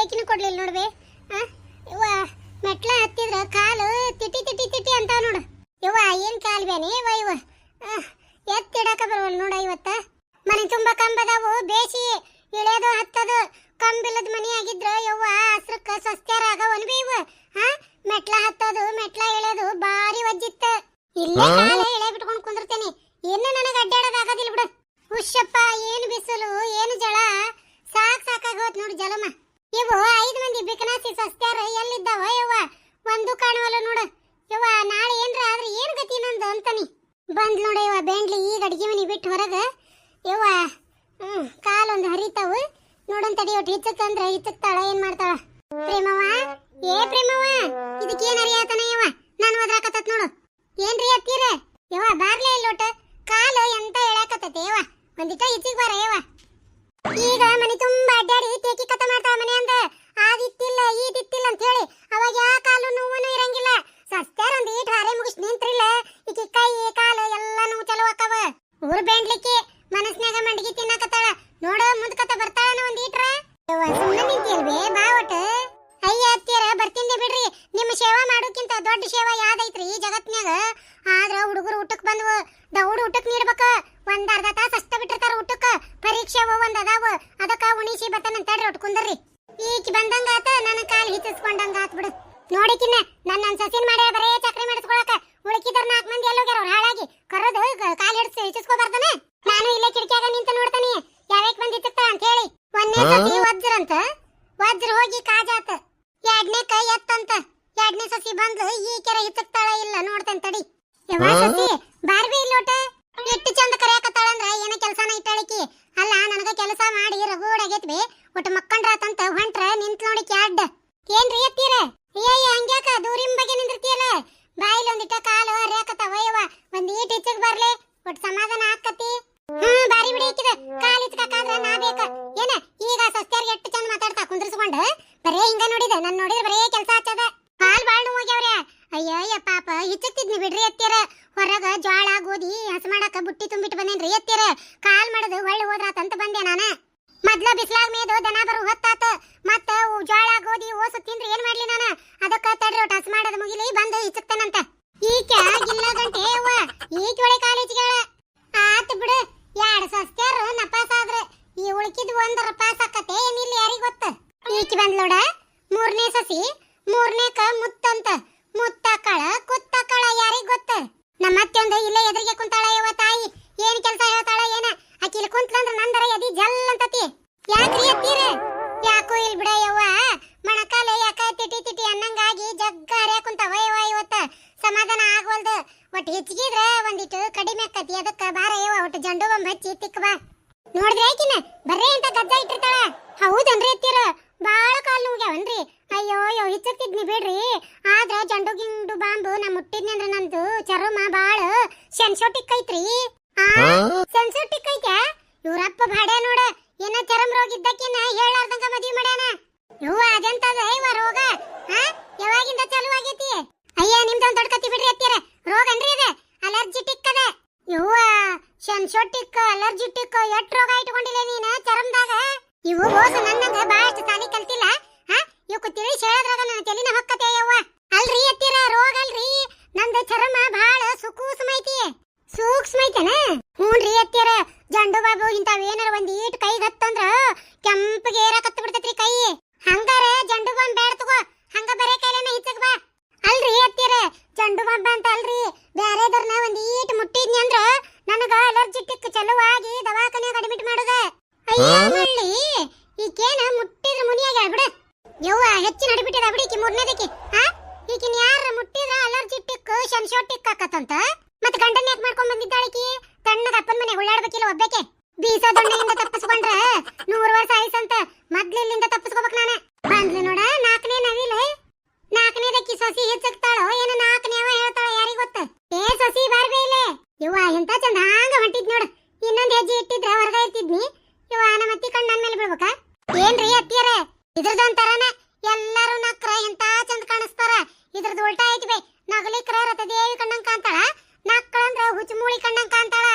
ಬೇಕಿನ ಕೊಡ್ಲಿಲ್ಲ ನೋಡ್ಬೇ. ಇವ ಮೆಟ್ಲ ಹತ್ತಿದ್ರ ಕಾಲು ತಿಟಿ ತಿಟಿ ತಿಟಿ ಅಂತ ನೋಡು. ಇವ ಏನ್ ಕಾಲ್ ಬೇನಿ ಇವ ಇವ ಎತ್ತಿಡಕ ಬರವಲ್ ನೋಡ ಇವತ್ತ. ಮನೆ ತುಂಬಾ ಕಂಬದಾವು ಬೇಸಿ. ಇಳಿಯೋದು ಹತ್ತದು. ಕಂಬಿಲ್ಲದ ಮನಿ ಆಗಿದ್ರ ಯವ್ವ ಹಸ್ರಕ್ಕ ಸಸ್ತ್ಯಾರ ಆಗವನ್ ಬಿ ಇವ. ಹಾ ಮೆಟ್ಲ ಹತ್ತದು ಮೆಟ್ಲ ಇಳಿಯೋದು ಬಾರಿ ವಜ್ಜಿತ್ತ. ಇಲ್ಲೇ ಕಾಲ ಇಳೆ ಬಿಟ್ಕೊಂಡು ಕುಂದಿರ್ತೇನೆ ಇನ್ನು ನನಗೆ ಅಡ್ಡಾಡೋದಾಗೋದಿಲ್ಲ ಬಿಡು ಹುಷಪ್ಪ ಏನು ಬಿಸಿಲು ಏನು ಜಳ ಸಾಕ್ ಸಾಕಾಗೋತ್ ನೋಡು ಜಲಮ ಇವು ಐದು ಮಂದಿ ಬಿಕನಾಸಿ ಸಸ್ತ್ಯಾರ ಎಲ್ಲಿದ್ದಾವ ಯವ್ವ ಒಂದು ಕಾಣವಲ್ಲ ನೋಡು ಯವ್ವ ನಾಳೆ ಏನ್ರ ಆದ್ರೆ ಏನ್ ಗತಿ ನಂದು ಅಂತಾನಿ ಬಂದ್ ನೋಡ ಯವ್ವ ಬೆಂಡ್ಲಿ ಈಗ ಅಡಿಗೆ ಮನಿ ಬಿಟ್ಟು ಹೊರಗ. ಯವ್ವ, ಹ್ಮ್, ಕಾಲೊಂದು ಹರಿತಾವು. ನೋಡನ್ ತಡಿ ಒಟ್ಟು ಹಿಚ್ಚಕ್ಕಂದ್ರ ಹಿಚ್ಚಕ್ತಾಳ ಏನ್ ಮಾಡ್ತಾಳ? ಪ್ರೇಮವ ಏ ಪ್ರೇಮವ ಇದಕ್ಕೆ ಹರಿಯಾತನ ಯವ್ವ? ನಾನು ಒದ್ರಾಕತ್ತತ್ ನೋಡು. ಏನ್ರಿ ಅತ್ತೀರ ಯವ್ವ, ಬಾರ್ಲೇ ಇಲ್ಲೋಟ. ಕಾಲು ಎಂತ ಹೇಳಾಕತ್ತೈತೆ ಯವ್ವ? ಒಂದಿಟ ಹಿಚ್ಚಿಗ್ ಬಾರ ಯವ್ವ. ಈಗ ಮನೆ ತುಂಬಾ ಅಡ್ಡಾಡಿ, ತೇಕಿ ಮಾಡ್ತಾವ ಮಾಡ್ತಾಳ ಮನೆ ಅಂದ. ಆದಿತ್ತಿಲ್ಲ ಈದಿತ್ತಿಲ್ಲ ಅಂತ ಹೇಳಿ ಸಸಿ ಈ ಕೆರೆ ಹಿಚ್ಚಕ್ತಾಳ ಇಲ್ಲ ನೋಡ್ತೇನೆ ತಡಿ. ಯವ್ವ ಸಸಿ ಬಾರ್ಬಿ ಇಲ್ಲೋಟ ಎಷ್ಟು ಚಂದ ಕರೆಯಕತ್ತಾಳ ಅಂದ್ರ ಏನ ಕೆಲಸನ ಇಟ್ಟಾಳಕಿ? ಅಲ್ಲ ನನಗ ಕೆಲಸ ಮಾಡಿ ರಗೂಡಾಗೈತ್ ಬಿ ಒಟ್ಟು ಮಕ್ಕಂಡ್ರಾತಂತ ಹೊಂಟ್ರ ನಿಂತ್ ನೋಡಿ ಕ್ಯಾಡ್. ಏನ್ರಿ ಎತ್ತೀರ? ಅಯ್ಯಯ್ಯ ಹಂಗ್ಯಾಕ? ದೂರಿನ ಬಗ್ಗೆ ನಿಂದಿರ್ತೀಯಲ್ಲ? ಬಾಯಿಲಿ ಒಂದಿಟ್ಟ ಕಾಲು ಹರಿಯಾಕತ್ತಾವ ಯವ್ವ ಒಂದ್ ಈಟ್ ಹಿಚ್ಚಕ್ ಬರ್ಲಿ. ಒಟ್ಟು ಸಮಾಧಾನ ಆಕತಿ ಹ್ಮ್ ಬಾರಿ ಬಿಡಿ ಹಾಕಿದ ಕಾಲ್ ಹಿಚ್ಕಾಕಾದ್ರ ನಾ ಬೇಕ. ಏನ ಈಗ ಸಸ್ತ್ಯಾರ್ಗೆ ಎಷ್ಟು ಚಂದ ಮಾತಾಡ್ತಾ ಕುಂದ್ರಿಸ್ಕೊಂಡ್ ಬರೇ ಹಿಂಗ ನೋಡಿದ. ನನ್ ನೋಡಿದ್ರೆ ಬರೇ ಕೆಲಸ ಹಚ್ಚದ ಕಾಲ್ ಬಾಳ್ ಅಯ್ಯಯ್ಯ ಪಾಪ ಹಿಚ್ಚಕ್ತಿದ್ನಿ ಬಿಡ್ರಿ ಎತ್ತಿರ ಹೊರಗ ಜ್ವಾಳ, ಗೋಧಿ, ಹಸ ಮಾಡಕ ಬುಟ್ಟಿ ತುಂಬಿಟ್ಟು ಬಂದೇನ್ರಿ ಎತ್ತಿರ ಕಾಲ್ ಮಾಡದು ಹೊಳ್ಳಿ ಹೋದ್ರಾತಂತ ಬಂದೆ ನಾನ. ಮೊದ್ಲ ಬಿಸ್ಲಾಗ ಮೇದು ದನ ಬರು ಹೊತ್ತಾತ. ಮತ್ತ ಜ್ವಾಳ, ಗೋಧಿ, ಓಸು ತಿಂದ್ರೆ ಏನ್ ಮಾಡ್ಲಿ ನಾನು. ಅದಕ್ಕ ತಡ್ರಿ ಒಟ್ಟು ಹಸ ಮಾಡದ ಮುಗಿಲಿ, ಬಂದು ಹಿಚ್ಚಕ್ತಾನಂತ. ಈಕೆ ಆಗಿಲ್ಲ ಗಂಟೆ ಅವ್ವ ಈಕೆ ಒಳ್ಳೆ ಕಾಲೇಜಿಗಳ ಆತ್ ಬಿಡು ಎರಡ್ ಸಸ್ತ್ಯಾರ ನಪಾಸ್ ಆದ್ರ ಈ ಉಳ್ಕಿದ್ ಒಂದರ ಪಾಸ್ ಆಕತೆ ಏನಿಲ್ಲ ಯಾರಿಗ್ ಗೊತ್ತ ಈಕಿ ಬಂದ್ಲೋಡ ಮೂರನೇ ಸಸಿ ಮೂರನೇಕ ಮುತ್ತಂತ ಮುತ್ತಕ್ಕಳ ಕುತ್ತಕ್ಕಳ ಯಾರಿಗ್ ಗೊತ್ತ ನಮ್ಮ ಅತ್ತೆ ಒಂದು ಇಲ್ಲೇ ಎದುರಿಗೆ ಕುಂತಾಳ ಯವ್ವ ತಾಯಿ ಏನ್ ಕೆಲಸ ಹೇಳ್ತಾಳ ಏನ ಆಕಿ ಇಲ್ಲಿ ಕುಂತ್ಲಂದ್ರ ನಂದರ ಎದಿ ಜಲ್ ಅಂತತಿ ಯಾಕ್ರಿ ಅತ್ತೀರ ಯಾಕೋ ಇಲ್ ಬಿಡ ಯವ್ವ ಮಣಕಾಲೆ ಯಾಕ ತಿಟಿ ತಿಟಿ ಅನ್ನಂಗಾಗಿ ಜಗ್ಗ ಹರ್ಯಾಕ್ ಕುಂತಾವ ಯವ್ವ ಇವತ್ತ ಸಮಾಧಾನ ಆಗವಲ್ದು ಒಟ್ಟು ಹೆಚ್ಚಿಗಿದ್ರ ಒಂದಿಟ್ಟು ಕಡಿಮೆ ಆಕತಿ ಅದಕ್ಕ ಬಾರ ಯವ್ವ ಒಟ್ಟು ಜಂಡು ಬೊಂಬ್ ಹಚ್ಚಿ ತಿಕ್ ಬಾ ನೋಡಿದ್ರೆ ಆಕಿನ ಬರ್ರಿ ಅಂತ ಗಜ್ಜ ಇಟ್ಟಿರ್ತಾಳ ಹೌದನ್ರಿ ಅತ್ತೀರ ಬಾಳ ಕಾಲ್ ನೋಗ್ಯಾವನ್ರಿ ಅಯ್ಯೋ ಅಯ್ಯೋ ಹಿಚ್ಚಕ್ತಿದ್ನಿ ಬಿಡ್ರಿ ಆದ್ರ ಜಂಡು ಗಿಂಡು ಬಾಂಬು ನಾ ಮುಟ್ಟಿದ್ನಿ ಅಂದ್ರ ನಂದು ಚರ್ಮ ಬಾಳ ಸೆನ್ಸೋಟಿಕ್ ಐತ್ರಿ ಸೆನ್ಸೋಟಿಕ್ ಐತೆ ಇವ್ರಪ್ಪ ಬಾಡೆ ನೋಡ ಏನ ಚರಮ್ ರೋಗ ಇದ್ದಕ್ಕಿನ ಹೇಳಾರ್ದಂಗ ಮದ್ವಿ ಮಾಡ್ಯಾನ? ಯವ್ವ ಅದೆಂತದ ಇವ ರೋಗ? ಹಾ ಯಾವಾಗಿಂದ ಚಾಲು ಆಗೈತಿ? ಅಯ್ಯ ನಿಮ್ದೊಂದ್ ದೊಡ್ಡ ಕತ್ತಿ ಬಿಡ್ರಿ ಅತ್ತೀರ ರೋಗ ಅನ್ರಿ ಅದ? ಅಲರ್ಜಿಟಿಕ್ ಅದ. ಇವ್ವ ಸೆನ್ಸೋಟಿಕ್ ಅಲರ್ಜಿಟಿಕ್ ಎಟ್ ರೋಗ ಇಟ್ಕೊಂಡಿಲ್ಲ ನೀನ ಚರಮ್ದಾಗ? ಇವು ಬೋಸ ನನ್ನಂಗ ಬಹಳಷ್ಟು ಸಾಲಿ ಕಲ್ತಿಲ್ಲ ಹಾ ಇವಕ್ಕೆ ತಿಳಿಸಿ ಹೇಳದ್ರಾಗ ನನ್ನ ತಲೆನ ಹೊಕ್ಕತೆ ಯವ್ವ ಅಲ್ರಿ ಅತ್ತೀರ ರೋಗ ಅಲ್ರಿ ನಂದು ಚರ್ಮ ಬಹಳ ಸುಕೂಸ್ಮ ಐತಿ ಸೂಕ್ಷ್ಮ ಐತೆನ ಹ್ಞೂನ್ರಿ ಅತ್ತೀರ ಜಂಡು ಬಾಬು ಇಂತಾವ್ ಏನಾರ ಒಂದ್ ಈಟ್ ಕೈಗೆ ಹತ್ತಂದ್ರ ಕೆಂಪಗೆ ಏರಾಕತ್ತ ಬಿಡ್ತೈತ್ರಿ ಕೈ ಹಂಗಾರ ಜಂಡು ಬಾಂಬ್ ಬೇಡ ತಗೋ ಹಂಗ ಬರೇ ಕೈಲೇನ ಹಿಚ್ಚಕ್ ಬಾ ಅಲ್ರಿ ಅತ್ತೀರ ಜಂಡು ಬಾಂಬ್ ಅಂತ ಅಲ್ರಿ ಬ್ಯಾರೆದರ್ನ ಒಂದ್ ಈಟ್ ಮುಟ್ಟಿದ್ನಿ ಅಂದ್ರ ನನಗ ಅಲರ್ಜಿಟಿಕ್ ಚಲುವಾಗಿ ದವಾಖಾನ್ಯಾಗ ಅಡ್ಮಿಟ್ ಮಾಡುದ ಅಯ್ಯ ಮಳ್ಳಿ ಈಕೇನ ಮುಟ್ಟಿದ್ರ ಮುನಿಯಾಗ ಬಿಡ ಯವ್ವ ಹೆಚ್ಚಿನ ಅಡ್ಬಿಟ್ಟಿದ ಬಿಡಿ ಈಕಿ ಮೂರನೇದಕ್ಕೆ ಹಾ ಈಕಿನ ಯಾರ ಮುಟ್ಟಿದ್ರ ಅಲರ್ಜಿಟಿಕ್ ಶನ್ಶೋಟಿಕ್ ಆಕತ್ತಂತ ಮತ್ ಗಂಡನ ಯಾಕೆ ಮಾಡ್ಕೊಂಡ್ ಬಂದಿದ್ದಾಳಿಕಿ ತಣ್ಣಗ ಅಪ್ಪನ ಮನೆ ಉಳ್ಳಾಡ್ಬೇಕಿಲ್ಲ ಒಬ್ಬಕ್ಕೆ ಬೀಸ ದೊಣ್ಣೆಯಿಂದ ತಪ್ಪಿಸ್ಕೊಂಡ್ರ ನೂರು ವರ್ಷ ಆಯ್ಸಂತ ಮೊದ್ಲಿಲ್ಲಿಂದ ತಪ್ಪಿಸ್ಕೋಬೇಕು ನಾನು ಬಂದ್ಲು ನೋಡ ನಾಲ್ಕನೇ ನವಿಲೆ ನಾಲ್ಕನೇದಕ್ಕಿ ಸೊಸಿ ಹೆಚ್ಚಕ್ತಾಳೋ ಏನ ನಾಲ್ಕನೇವ ಹೇಳ್ತಾಳ ಯಾರಿಗ ಗೊತ್ತ? ಏ ಸೊಸಿ, ಬಾರ್ಬೇ ಇಲ್ಲೇ. ಇವ್ವ ಎಂತ ಚಂದ ಹಾಂಗ ಹೊಂಟಿದ್ ನೋಡು. ಇನ್ನೊಂದ್ ಹೆಜ್ಜೆ ಇಟ್ಟಿದ್ರೆ ಹೊರಗ ಇರ್ತಿದ್ನಿ. ಇವ ನಮ್ಮ ಅತ್ತಿ ಕಣ್ ನನ್ ಮೇಲೆ ಬಿಡ್ಬೇಕ ಏನ್ರಿ ಅತ್ತಿಯರ? ಇದ್ರದೊಂಥರನ ಎಲ್ಲಾರು ನಕ್ರ ಎಂತ ಚಂದ ಕಾಣಿಸ್ತಾರ. ಇದ್ರದ್ ಉಲ್ಟಾ ಐತಿ ಬೇ. ನಗಲಿಕ್ರ ರಥದೇವಿ ಕಣ್ಣಂಗ್ ಕಾಂತಾಳ ನಕ್ಕಳಂದ್ರ ಹುಚ್ಚಮೂಳಿ ಕಣ್ಣಂಗ್ ಕಾಂತಾಳ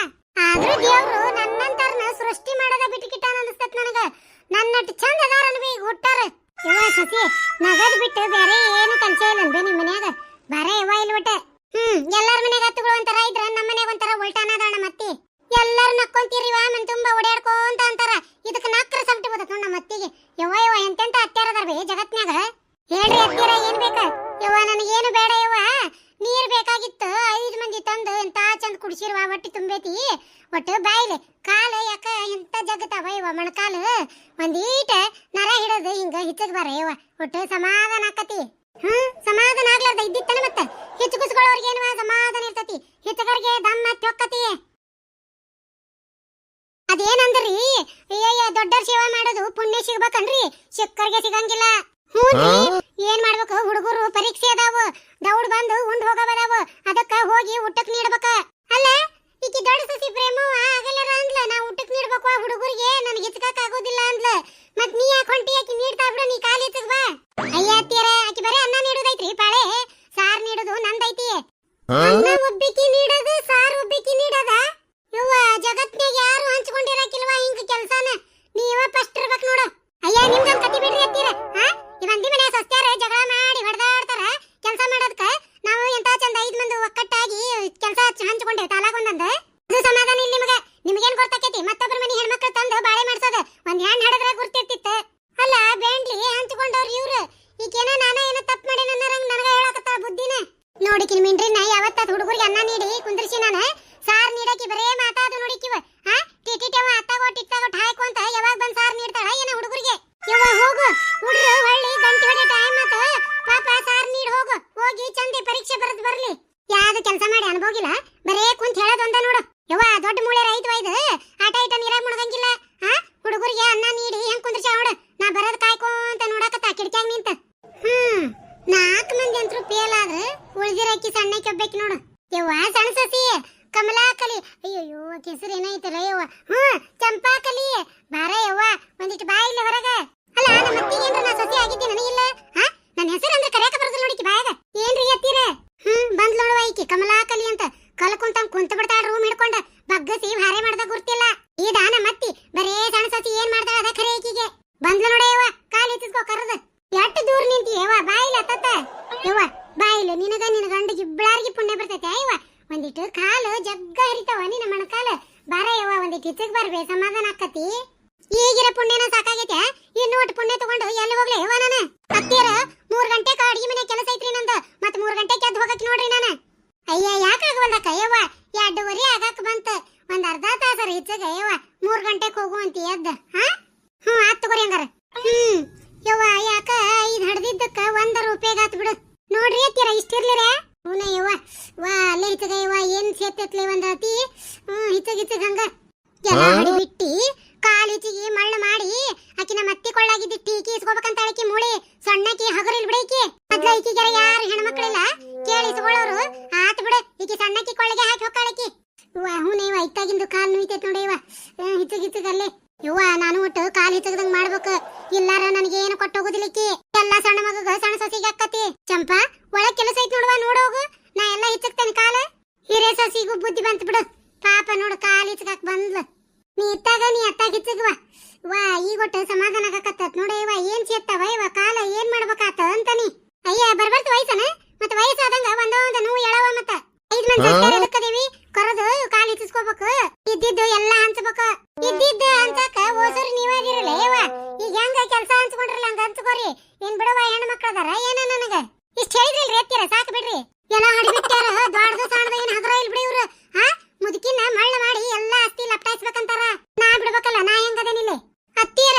ಆದ್ರೂ ದೇವ್ರು ನನ್ನಂತರ್ನ ಸೃಷ್ಟಿ ಮಾಡೋದ ಬಿಟ್ಟುಕಿಟ್ಟಾನ ಅನಿಸ್ತತ್ ನನಗ. ನನ್ನಟ್ಟು ಚಂದ ಅದಾರ ಅನ್ಬಿ ಹುಟ್ಟಾರ ಇವ ಕುಡ್ಸಿರುವ ಹೊಟ್ಟಿ ತುಂಬೈತಿ. ಒಟ್ಟು ಬಾಯಿಲೆ ಕಾಲ ಯಾಕ ಇಂತ ಜಗತ್ತವ ಇವ ಮೊಣಕಾಲು? ಒಂದೀಟ ನರ ಹಿಡದು ಹಿಂಗ ಹಿಚ್ಚಕ್ ಬಾರ ಇವ. ಒಟ್ಟು ಸಮಾಧಾನ ಆಕತಿ. ಹ್ಮ್ ಸಮಾಧಾನ ಆಗ್ಲಾರ್ದ ಇದ್ದಿತ್ತನ ಮತ್ತ? ಹಿಚ್ಚುಗುಸ್ಕೊಳ್ಳೋರ್ಗೆ ಏನುವ ಸಮಾಧಾನ ಇರ್ತತಿ? ಹಿಚ್ಚಕರ್ಗೆ ದಮ್ಮ ಚೊಕ್ಕತಿ. ಅದೇನಂದ್ರಿ? ಅಯ್ಯಯ್ಯ ದೊಡ್ಡರ ಸೇವಾ ಮಾಡೋದು ಪುಣ್ಯ ಸಿಗ್ಬೇಕನ್ರಿ? ಚಿಕ್ಕರ್ಗೆ ಸಿಗಂಗಿಲ್ಲ. ಏನ್ ಮಾಡ್ಬೇಕು? ಹುಡುಗರು ಪರೀಕ್ಷೆ ಅದಾವ. ದೌಡ್ ಬಂದು ಉಂಡ್ ಹೋಗವದಾವ. ಅದಕ್ಕ ಹೋಗಿ ಊಟಕ್ ನೀಡ್ಬೇಕ. ಅಲ್ಲ ಈಕಿ ದೊಡ್ಡ ಸಸಿ ಪ್ರೇಮವ ಆಗಲ್ಲರ ಅಂದ್ಲ ನಾ ಊಟಕ್ಕೆ ನೀಡ್ಬೇಕು ಆ ಹುಡುಗರಿಗೆ ನನಗೆ ಇಚ್ಕಾಕ ಆಗೋದಿಲ್ಲ ಅಂದ್ಲ. ಮತ್ ನೀ ಯಾಕೆ ಹೊಂಟಿ ಆಕಿ ನೀಡ್ತಾ ಬಿಡು ನೀ ಕಾಲಿ ಇಚ್ಚಕ್ ಬಾ. ಅಯ್ಯ ಅತ್ತಿಯರ ಆಕಿ ಬರೀ ಅನ್ನ ನೀಡೋದೈತ್ರಿ ಪಾಳೆ. ಸಾರ್ ನೀಡುದು ನಂದೈತಿ. ಅನ್ನ ಒಬ್ಬಿಕಿ ನೀಡೋದು ಸಾರ್ ಒಬ್ಬಿಕಿ ನೀಡೋದ ಯವ್ವ ಜಗತ್ನಾಗ ಯಾರು ಹಂಚ್ಕೊಂಡಿರಕಿಲ್ವ ಹಿಂಗ ಕೆಲ್ಸಾನ ನೀವ ಫಸ್ಟ್ ಇರ್ಬೇಕು ನೋಡು ಅಯ್ಯ ನಿಮ್ದೊಂದ್ ಕತಿ ಬಿಡ್ರಿ ಅತ್ತೀರ ಹಾ ಈ ಮಂದಿ ಮನೆ ಸಸ್ತ್ಯಾರ ಜಗಳ ಮಾಡಿ ಹೊಡೆದಾಡ್ತಾರ ಕೆಲಸ ಮಾಡೋದಕ್ಕ ನಾವು ಎಂತ ಚಂದ ಐದ್ ಮಂದಿ ಒಕ್ಕಟ್ಟಾಗಿ ಕೆಲಸ ಹಂಚ್ಕೊಂಡೇವ್ ತಾಲಾಗ ಒಂದೊಂದು ಅದು ಸಮಾಧಾನ ಇಲ್ಲ ನಿಮಗೆ ನಿಮಗೇನ್ ಗೊತ್ತಾಕೈತಿ ಮತ್ತೊಬ್ಬರ ಮನೆ ಹೆಣ್ಮಕ್ಳು ತಂದು ಬಾಳೆ ಮಾಡ್ಸೋದು ಒಂದ್ ಹೆಣ್ ಹಡದ್ರ ಗುರ್ತಿರ್ತಿತ್ತು ಅಲ್ಲ ಬೇಂಡ್ಲಿ ಹಂಚ್ಕೊಂಡವ್ರು ಇವ್ರು. ನಾನು ನಾನ ಏನೋ ತಪ್ಪು ಮಾಡಿ ಅನ್ನರಂಗ ನನಗ ಹೇಳಕತ್ತಾಳ ಬುದ್ಧಿನ. ನೋಡಿ ಮಿಂಡ್ರಿ ನಾ ಯಾವತ್ತ ಹುಡುಗರಿಗೆ ಅನ್ನ ನೀಡಿ ಕುಂದ್ರಿಸಿ ನಾನು, ಸಾರ್ ನೀಡಕಿ ಬರೇ ಮಾತಾದು ನೋಡಿಕಿವ ಹಾ ಟಿಟಿಟವ ಅತ್ತಾಗೋ ಟಿಟ್ಟಾಗೋ ಹಾಯ್ಕೊ ಅಂತ ಯಾವಾಗ ಬಂದ್ ಸಾರ್ ನೀಡ್ತಾಳ ಏನ ಹುಡುಗರಿಗೆ? ಯವ್ವ ಹೋಗು. ಹುಡ್ರು ಹಳ್ಳಿ ಗಂಟೆ ಹೊಡೆ ಟೈಮ್ ಆತ. ಪಾಪ ಸಾರ್ ನೀಡ್ ಹೋಗು. ಹೋಗಿ ಚಂದೆ ಪರೀಕ್ಷೆ ಬರೆದು ಬರ್ಲಿ. ಯಾವ್ದು ಕೆಲಸ ಮಾಡಿ ಅನ್ಭೋಗಿಲ್ಲ ಬರೇ ಕುಂತ ಹೇಳೋದೊಂದ ನೋಡು ಯವ್ವ ದೊಡ್ಡ ಮೂಳೆ ರೈತ ಒಯ್ದು ಆಟ ಇಟ ನೀರಾಗ ಮುಣಗಂಗಿಲ್ಲ ಹಾ ಹುಡುಗರಿಗೆ ಅನ್ನ ನೀಡಿ ಹೆಂಗ್ ಕುಂದ್ರಿಸ ನೋಡು ನಾ ಬರೋದ್ ಕಾಯ್ಕೊಂತ ನೋಡಕತ್ತ ಕಿಟಕ್ಯಾಗ ನಿಂತ ಹ್ಮ್ ನಾಲ್ಕು ಮಂದಿ ಅಂತರೂ ಫೇಲ್ ಆದ್ರೆ ಉಳ್ದಿರಕ್ಕಿ ಸಣ್ಣಕ್ಕೆ ಒಬ್ಬಾಕಿ ನೋಡು ಯವ್ವ ಸಣ್ಣ ಸಸಿ ಕಮಲಾಕಲಿ ಅಯ್ಯಯ್ಯೋ ಆಕಿ ಹೆಸರು ಏನೈತಲ್ಲ ಯವ್ವ ಹ್ಮ್ ಚಂಪಾಕಲಿ ಬಾರ ಯವ್ವ ಒಂದಿಟ್ಟು ಬಾ ಇಲ್ಲಿ ಹೊರಗ ಅಲ್ಲ ನಮ್ಮ ಅತ್ತಿಗೆ ಏನ್ರ ನಾ ಸಸಿ ಆಗಿದ್ದೆ ನನಗಿಲ್ಲ ಹಾ ನನ್ನ ಹೆಸರು ಅಂದ್ರೆ ಕರೆಯಕ ಬರೋದಿಲ್ಲ ನೋಡಿಕಿ ಬಾಯಾಗ ಏನ್ರಿ ಎತ್ತೀರ ಹ್ಮ್ ಬಂದ್ ನೋಡುವ ಈಕಿ ಕಮಲಾಕಲಿ ಅಂತ ಕಲ್ ಕುಂತಂಗ್ ಕುಂತ ಬಿಡ್ತಾಳ ರೂಮ್ ಹಿಡ್ಕೊಂಡ ಬಗ್ಗಸಿ ಹಾರೆ ಮಾಡ್ದ ಗುರ್ತಿಲ್ಲ ಈ ದಾನ ಮತ್ತಿ ಬರೇ ಸಣ್ಣ ಸಸಿ ಏನ್ ಮಾಡ್ತಾಳ ಅದ ಖರೆ ಈಕಿಗೆ ಬಂದ್ಲ ನೋಡ ಯವ್ವ ಕಾಲ್ ಎತ್ತಿಸ್ಕೋ ಕರ್ದ ಎಷ್ಟ್ ದೂರ ನಿಂತಿ ಯವ್ವ ಬಾಯಿಲ್ಲ ತತ್ತ ಯವ್ವ ಬಾಯಿಲ್ಲ ನಿನಗ ನಿನ ಗಂಡಗೆ ಇಬ್ಬಳಾರ್ಗಿ ಪುಣ್ಯ ಬರ್ತೈತೆ ಯವ್ವ ಒಂದಿಟ್ಟು ಕಾಲು ಜಗ್ಗ ಹರಿತಾವ ನಿನ್ನ ಮಣಕಾಲ ಬಾರ ಇಚ್ಚಕ್ ಬರ್ಬೇ, ಸಮಾಧಾನ ಆಕತಿ? ಈಗಿರ ಪುಣ್ಯನ ಸಾಕಾಗೈತೆ ಇನ್ನು ಒಟ್ಟು ಪುಣ್ಯ ತಗೊಂಡು ಎಲ್ಲಿ ಹೋಗ್ಲಿ ಯವ್ವ ನಾನು? ಹತ್ತಿರ ಮೂರ್ ಅಡಿಗೆ ಮನೆ ಕೆಲಸ ಐತ್ರಿ ನಂದು, ಮತ್ತೆ ಮೂರ್ ಗಂಟೆಗೆ ಎದ್ದು ಹೋಗಕ್ಕೆ ನೋಡ್ರಿ ನಾನು. ಅಯ್ಯ ಯಾಕಾಗವಲ್ದಕ್ಕ ಯವ್ವ? ಎರಡೂವರೆ ಆಗಾಕ ಬಂತ. ಒಂದ್ ಅರ್ಧ ತಾಸರ ಹೆಚ್ಚಗ ಯವ್ವ, ಮೂರ್ ಗಂಟೆಗೆ ಅಂತ ಎದ್ದ, ಹಾ? ಹ್ಞೂ ಆತ್ ತಗೋರಿ ಹಂಗಾರ. ಹ್ಮ್, ಯವ್ವ, ಯಾಕ ಇದ್ ಹಡ್ದಿದ್ದಕ್ಕ ಒಂದ ರೂಪಾಯಿಗೆ ಆತ್ ಬಿಡು. ನೋಡ್ರಿ ಅತ್ತೀರ ಇಷ್ಟಿರ್ಲಿರ ಹ್ಞೂ ಯವ್ವ, ವಾ, ಅಲ್ಲೇ ಹಿಚ್ಚಗ ಯವ್ವ, ಏನ್ ಸೇತತ್ಲೆ ಒಂದ್ ಅತಿ ಹ್ಮ್ ಹಿಚ್ಚಗ ಹಿಚ್ಚಗ ಹಂಗ ಎಲ್ಲ ಹಡಿ ಬಿಟ್ಟಿ ಕಾಲ್ ಹಿಚ್ಚಿಗಿ ಮಳ್ಳ ಮಾಡಿ ಆಕಿ ನಮ್ಮ ಅತ್ತಿ ಕೊಳ್ಳಾಗಿದ್ದಿ ಟೀಕಿ ಇಸ್ಕೋಬೇಕಂತ ಆಕಿ ಮೂಳಿ ಸಣ್ಣಕಿ ಹಗರಿಲ್ ಬಿಡೈಕಿ ಮೊದ್ಲ ಈಕಿಗೆರ ಯಾರು ಹೆಣ್ಮಕ್ಳಿಲ್ಲ ಕೇಳಿ ಇಸ್ಕೊಳ್ಳೋರು ಆತ್ ಬಿಡು ಈಕಿ ಸಣ್ಣಕಿ ಕೊಳ್ಳಗೆ ಹಾಕಿ ಹೊಕ್ಕಾಳಕಿ ವಾ ಹೂನ ಇವ ಇತ್ತಾಗಿಂದು ಕಾಲ್ ನುಯ್ತೈತ್ ನೋಡಿ ಇವ ಹಿಚ್ಚಗ ಹಿಚ್ಚಗ ಅಲ್ಲೇ ಯವ್ವ ನಾನು ಒಟ್ಟು ಕಾಲ್ ಹಿಚ್ಚಗದಂಗ್ ಮಾಡ್ಬೇಕು. ಇಲ್ಲಾರ ನನಗೆ ಏನು ಕೊಟ್ಟೋಗುದಿಲ್ಲಕಿ ಎಲ್ಲ ಸಣ್ಣ ಮಗಗ ಸಣ್ಣ ಸಸಿಗೆ ಅಕ್ಕತಿ. ಚಂಪಾ, ಒಳಗ್ ಕೆಲಸ ಐತ್ ನೋಡುವ ನೋಡೋಗು ನಾ ಎಲ್ಲ ಹಿಚ್ಚಕ್ತೇನೆ ಕಾಲ. ಹಿರೇ ಸೊಸಿಗೂ ಬುದ್ಧಿ ಬಂತ ಬಿಡು. ಪಾಪ ನೋಡು, ಕಾಲ್ ಹಿಚ್ಚಕಾಕ್ ಬಂದ್ಲ. ನೀ ಇತ್ತಾಗ, ನೀ ಅತ್ತಾಗ ಹಿಚ್ಚಗ್ವ ವಾ, ಈಗ ಒಟ್ಟು ಸಮಾಧಾನ ಆಗಕತ್ತತ್ ನೋಡ ಇವ ಏನ್ ಸೇತ್ತವ ಇವ ಕಾಲ ಏನ್ ಮಾಡ್ಬೇಕಾತ ಅಂತಾನಿ ಅಯ್ಯ, ಬರ್ಬರ್ತ ವಯಸ್ಸನ? ಮತ್ತ ವಯಸ್ಸಾದಂಗ ಒಂದೊಂದು ನೋವು ಎಳವ ಮತ್ತ ಐದ್ ಮಂದಿ ಎದಕ್ಕದೇವಿ ಕರದು ಕಾಲ್ ಹಿಚ್ಚಿಸ್ಕೋಬೇಕು ಇದ್ದಿದ್ದು ಎಲ್ಲ ಹಂಚ್ಬೇಕು ಇದ್ದಿದ್ದು ಹಂಚಕ ಓಸರು ನೀವಾಗಿರಲ್ಲ ಯವ್ವ ಈಗ ಹೆಂಗ ಕೆಲಸ ಹಂಚ್ಕೊಂಡ್ರಲ್ಲ ಹಂಗ ಹಂಚ್ಕೋರಿ ಏನ್ ಬಿಡವ ಹೆಣ್ಣು ಮಕ್ಕಳದಾರ ಏನ ನನಗ ಇಷ್ಟ ಹೇಳಿದ್ರಲ್ರಿ ಎತ್ತೀರ ಸಾಕು ಬಿಡ್ರಿ ಎಲ್ಲ ಹಡಿಬಿಟ್ಟಾರ ದೊಡ್ಡದು ಸಣ್ಣದು ಏನ್ ಹಗರ ಇಲ್ ಬಿಡಿ ಇವ್ರು ಹಾ ಮುದುಕಿನ ಮಳ್ಳ ಮಾಡಿ ಎಲ್ಲ ಅಸ್ತಿ ಲಪ್ಟಾಯಿಸ್ಬೇಕಂತಾರ ನಾ ಬಿಡ್ಬೇಕಲ್ಲ ನಾ ಹೆಂಗದೇನಿಲ್ಲ ಅತ್ತೀರ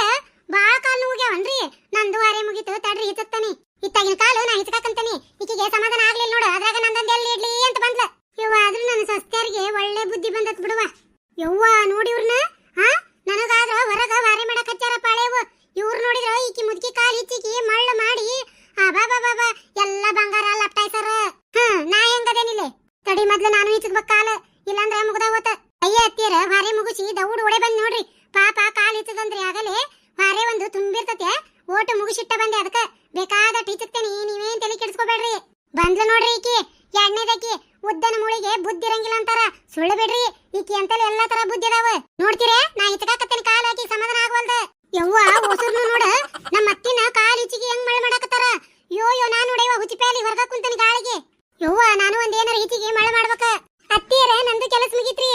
ಬಾಳ ಕಾಲ್ ಹೋಗ್ಯಾವನ್ರಿ ನಂದು ವಾರೆ ಮುಗಿತು ತಡ್ರಿ ಹಿಚ್ಚತ್ತಾನಿ ಇತ್ತಾಗಿನ ಕಾಲು ನಾ ಹಿಚ್ಕಾಕಂತಾನಿ ಈಕಿಗೆ ಸಮಾಧಾನ ಆಗ್ಲಿಲ್ಲ ನೋಡು ಅದ್ರಾಗ ನಂದೊಂದ್ ಎಲ್ಲಿ ಇಡ್ಲಿ ಅಂತ ಬಂದ್ಲ ಯವ್ವ ಆದ್ರೂ ನನ್ನ ಸಸ್ತ್ಯಾರಿಗೆ ಒಳ್ಳೆ ಬುದ್ಧಿ ಬಂದತ್ ಬಿಡುವ ಯವ್ವ ನೋಡಿ ಇವ್ರನ್ನ ಹಾ ನನಗಾದ್ರ ಹೊರಗ ವಾರೆ ಮಾಡಕ್ ಹಚ್ಚಾರ ಪಾಳೆವು ಇವ್ರು ನೋಡಿದ್ರ ಈಕಿ ಮುದುಕಿ ಕಾಲ್ ಹಿಚ್ಚಿಕಿ ಮಳ್ಳ ಮಾಡಿ ಬಾ ಬಾ ಬಾ ಬಾ ಎಲ್ಲ ಬಂಗಾರ ಲಪ್ಟಾಯ್ಸಾರ ಹ್ಮ್ ನಾ ಹೆಂಗದೇನಿಲ್ಲ ತಡಿ ಮೊದ್ಲು ನಾನು ಹಿಚ್ಚಕ್ಬೇಕ್ ಕಾಲ ಇಲ್ಲಾಂದ್ರ ಮುಗದ ಹೋತ. ಅಯ್ಯ ಅತ್ತಿಯರ ಬಾರಿ ಮುಗಿಸಿ ದೌಡ್ ಒಡೆ ಬಂದ್ ನೋಡ್ರಿ. ಪಾಪ ಕಾಲ್ ಇತ್ತದಂದ್ರಿ ಆಗಲೇ ಬಾರಿ ಒಂದು ತುಂಬಿರ್ತತೆ. ಓಟು ಮುಗಿಸಿಟ್ಟ ಬಂದೆ ಅದಕ್ಕ. ಬೇಕಾದ ಟೀಚರ್ತೇನೆ ನೀವೇನ್ ತಲೆ ಕೆಡಿಸ್ಕೋಬೇಡ್ರಿ. ಬಂದ್ಲು ನೋಡ್ರಿ ಈಕಿ. ಎರಡನೇದಕ್ಕಿ, ಉದ್ದನ ಮೂಳಿಗೆ ಬುದ್ಧಿ ಇರಂಗಿಲ್ಲ ಅಂತಾರ. ಸುಳ್ಳು ಬಿಡ್ರಿ. ಈಕಿ ಅಂತಲೇ ಎಲ್ಲಾ ತರ ಬುದ್ಧಿ ಅದಾವ. ನೋಡ್ತೀರಾ, ನಾ ಹಿಚ್ಕಾಕತ್ತೇನೆ ಕಾಲ್ ಹಾಕಿ ಸಮಾಧಾನ ಆಗವಲ್ದ. ಯವ್ವ ಹೊಸರ್ನು ನೋಡ. ನಮ್ಮ ಅತ್ತಿನ ಕಾಲ್ ಹಿಚ್ಚಿಗೆ ಹೆಂಗ್ ಮಳೆ ಮಾಡಕತ್ತಾರ ಯೋ ಯೋ ನಾನು ನೋಡೇವ ಹುಚ್ಚಿಪ್ಯಾಲಿ ಹೊರಗ ಕುಂತನಿ ಗಾಳಿಗೆ ಯವ್ವ ನಾನು ಒಂದ್ ಏನಾರ ಹಿಚ್ಚಿಗೆ ಮಳೆ ಮಾಡ್ಬೇಕ ಅತ್ತಿಯರ ನಂದು ಕೆಲಸ ಮುಗಿತ್ರಿ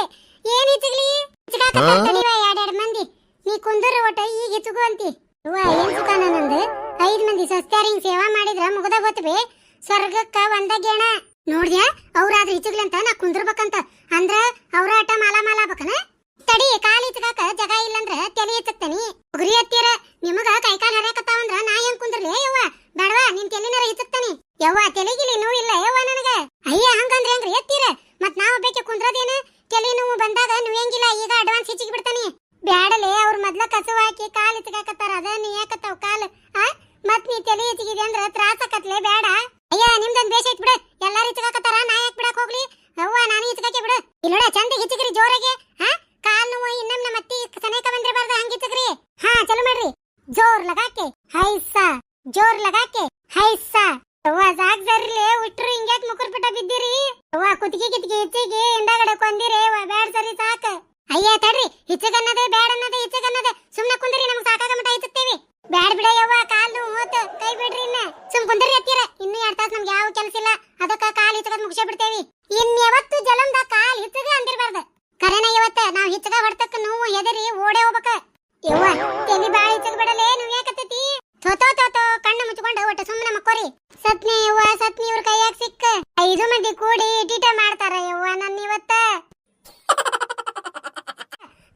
ಏನ್ ಹಿಚ್ಚಗ್ಲಿ ಹಿಚ್ಕಾಕತ್ತೀವ ಎರಡೆರಡು ಮಂದಿ ನೀ ಕುಂದರ ಒಟ್ಟ ಈಗ ಹಿಚ್ಚುಗು ಅಂತಿ ಯವ್ವ ಏನ್ ಸುಖಾನ ನಂದು ಐದ್ ಮಂದಿ ಸಸ್ತ್ಯಾರಿಂಗ್ ಸೇವಾ ಮಾಡಿದ್ರ ಮುಗದ ಗೊತ್ತಬೇ ಸ್ವರ್ಗಕ್ಕ ಒಂದ ಗೇಣ ನೋಡ್ದ್ಯಾ ಅವ್ರಾದ್ರೆ ಹಿಚ್ಚಗ್ಲಿ ಅಂತ ನಾ ಕುಂದ್ರಬೇಕಂತ ಅಂದ್ರ ಅವ್ರ ಆಟ ಮಾಲ ಮಾಲ ಆಗ್ಬೇಕನ ತಡಿ ಕಾಲ್ ಇಚ್ಕಾಕ ಜಗ ಇಲ್ಲಂದ್ರ ತಲೆ ಎಚ್ಚಕ್ತನಿ ಗುರಿ ಹತ್ತಿರ ನಿಮಗ ಕೈಕಾಲ್ ಹರಿಯಕತ್ತಾವಂದ್ರ ನಾ ಹೆಂಗ್ ಕುಂದ್ರಲಿ ಯವ್ವ ಬೇಡವಾ ನಿನ್ ತಲೆನಾರ ಹಿಚಕ್ತಾನಿ ಯವ್ವ ತಲೆಗಿಲಿ ನೋವು ಇಲ್ಲ ಯವ್ವ ನನಗ ಅಯ್ಯ ಹಂಗಂದ್ರೆ ಹೆಂಗ್ರಿ ಎತ್ತೀರ ಮತ್ ನಾವ್ ಬೇಕೆ ಕುಂದ್ರದೇನ ತಲೆ ನೋವು ಬಂದಾಗ ನುಯ್ಯಂಗಿಲ್ಲ ಈಗ ಅಡ್ವಾನ್ಸ್ ಹೆಚ್ಚಿಗೆ ಬಿಡ್ತಾನಿ ಬ್ಯಾಡಲೆ ಅವ್ರ ಮೊದ್ಲ ಕಸು ಹಾಕಿ ಕಾಲ್ ಇಚ್ಕಾಕತ್ತಾರ ಅದ ನೀ ಯಾಕತ್ತಾವ್ ಕಾಲ್ ಆ ಮತ್ ನೀ ತಲೆ ಹೆಚ್ಚಿಗಿದೆ ಅಂದ್ರ ತ್ರಾಸ ಆಕತ್ಲೆ ಬೇಡ. ಅಯ್ಯ, ನಿಮ್ದೊಂದ್ ಬೇಷ ಐತ್ ಬಿಡು. ಎಲ್ಲಾರು ಇಚ್ಕಾಕತ್ತಾರ? ನಾ ಯಾಕೆ ಬಿಡಕ್ ಹೋಗ್ಲಿ? ಅವ್ವ, ನಾನು ಇಚ್ಕಾಕೆ ಬಿಡು. ಇಲ್ಲೋಡ ಚಂದ ಹಿಚ್ಕ್ರಿ ಜೋರಾಗಿ. ಹಾ? ಕಾಲ್ ನೋವು, ಇನ್ನೊಮ್ಮೆ ನಮ್ಮ ಅತ್ತಿ ಸನೇಕ ಬಂದಿರಬಾರ್ದು ಹಂಗ ಹಿಚ್ಕ್ರಿ ಹಾ, ಚಲೋ ಮಾಡ್ರಿ. ಜೋರ್ ಲಗಾಕೆ. ಹೈಸ. ಜೋರ್ ಲಗಾಕೆ. ಹೈಸ. ಅವ್ವ, ಸಾಕ್ ಸರ್ಲಿ, ಉಟ್ರು ಹಿಂಗ್ಯಾಕ್ ಮುಕುರ್ ಬಿಟ್ಟ ಬಿದ್ದಿರಿ. ಅವ್ವ, ಕುತ್ತಿಗೆ ಕಿತ್ತಿಗೆ ಹೆಚ್ಚಿಗೆ ಹಿಂದಾಗಡೆ ಕೊಂದಿರಿ. ಬ್ಯಾಡ್ ಸರಿ ಸಾಕ. ಅಯ್ಯ, ತಡ್ರಿ. ಹಿಚ್ಚಗನ್ನದೆ ಬ್ಯಾಡ ಅನ್ನದೆ ಹಿಚ್ಚಗನ್ನದೆ ಸುಮ್ಮನೆ ಕುಂದ್ರಿ, ನಮ್ಗೆ ಸಾಕಾಗ ಬ್ಯಾಡ್ ಬಿಡ ಯವ್ವ, ಕಾಲು ಹೋತ ಕೈ ಬಿಡ್ರಿ ಇನ್ನ. ಸುಮ್ ಕುಂದ್ರಿ ಹತ್ತಿರ ಇನ್ನು ಎರಡ್ ತಾಸು ನಮ್ಗೆ ಯಾವ ಕೆಲಸ ಇಲ್ಲ. ಅದಕ್ಕ ಕಾಲ್ ಹಿಚ್ಚಗದ್ ಮುಗಿಸೇ ಬಿಡ್ತೇವಿ. ಇನ್ ಯಾವತ್ತು ಜಲಂದ ಕಾಲ್ ಹಿಚ್ಚಗ ಅಂದಿರ್ಬಾರ್ದ ಕರೆನ ಇವತ್ತ, ನಾವ್ ಹಿಚ್ಚಗ ಹೊಡ್ತಕ್ಕ ನೋವು ಎದರಿ ಓಡೇ ಹೋಗ್ಬೇಕ. ಯವ್ವ ತೆಲಿ ಬಾಳ ಹಿಚ್ಚಗ ಬಿಡಲೇ ಯಾಕತ್ತೈತಿ? ಥೋತೋ ಥೋತೋ ಕಣ್ಣು ಮುಚ್ಕೊಂಡು ಒಟ್ಟು ಸುಮ್ಮನೆ ಮಕ್ಕೋರಿ. ಸತ್ನಿ ಯವ್ವ, ಸತ್ನಿ ಇವ್ರ ಕೈಯಾಗ ಸಿಕ್ಕ. ಐದು ಮಂದಿ ಕೂಡಿ ಟೀಟ ಮಾಡ್ತಾರ ಯವ್ವ ನನ್ನ ಇವತ್ತ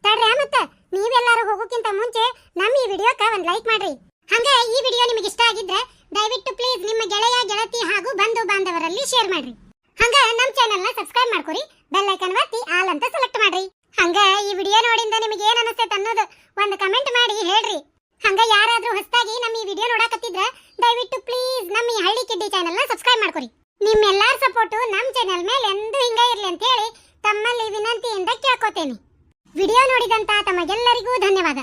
ತಡ್ರಿ ಮತ್ತ ನೀವೆಲ್ಲರೂ ಹೋಗೋಕ್ಕಿಂತ ಮುಂಚೆ ನಮ್ಮ ಈ ವಿಡಿಯೋಕ್ಕ ಒಂದ್ ಲೈಕ್ ಮಾಡ್ರಿ ಹಂಗ ಈ ವಿಡಿಯೋ ನಿಮಗೆ ಇಷ್ಟ ಆಗಿದ್ರೆ ದಯವಿಟ್ಟು ಪ್ಲೀಸ್ ನಿಮ್ಮ ಗೆಳೆಯ ಗೆಳತಿ ಹಾಗೂ ಬಂಧು ಬಾಂಧವರಲ್ಲಿ ಶೇರ್ ಮಾಡ್ರಿ ಹಂಗ ನಮ್ಮ ಚಾನೆಲ್ನ ಸಬ್ಸ್ಕ್ರೈಬ್ ಮಾಡ್ಕೊರಿ ಬೆಲ್ ಐಕನ್ ಒತ್ತಿ ಆಲ್ ಅಂತ ಸೆಲೆಕ್ಟ್ ಮಾಡ್ರಿ ಹಂಗ ಈ ವಿಡಿಯೋ ನೋಡಿಂದ ನಿಮಗೆ ಏನ್ ಅನಿಸ್ತೈತೆ ಅನ್ನೋದು ಒಂದು ಕಮೆಂಟ್ ಮಾಡಿ ಹೇಳ್ರಿ ಹಂಗ ಯಾರಾದ್ರೂ ಹೊಸದಾಗಿ ನಮ್ಮ ಈ ವಿಡಿಯೋ ನೋಡಕತ್ತಿದ್ರ ದಯವಿಟ್ಟು ಪ್ಲೀಸ್ ನಮ್ಮ ಈ ಹಳ್ಳಿ ಕಿಡ್ಡಿ ಚಾನೆಲ್ನ ಸಬ್ಸ್ಕ್ರೈಬ್ ಮಾಡ್ಕೊರಿ ನಿಮ್ಮೆಲ್ಲರ ಸಪೋರ್ಟು ನಮ್ಮ ಚಾನೆಲ್ ಮೇಲೆ ಎಂದೂ ಹಿಂಗ ಇರಲಿ ಅಂತ ಹೇಳಿ ತಮ್ಮಲ್ಲಿ ವಿನಂತಿಯಿಂದ ಕೇಳ್ಕೊತೇನೆ. ವಿಡಿಯೋ ನೋಡಿದಂತ ತಮಗೆಲ್ಲರಿಗೂ ಧನ್ಯವಾದ.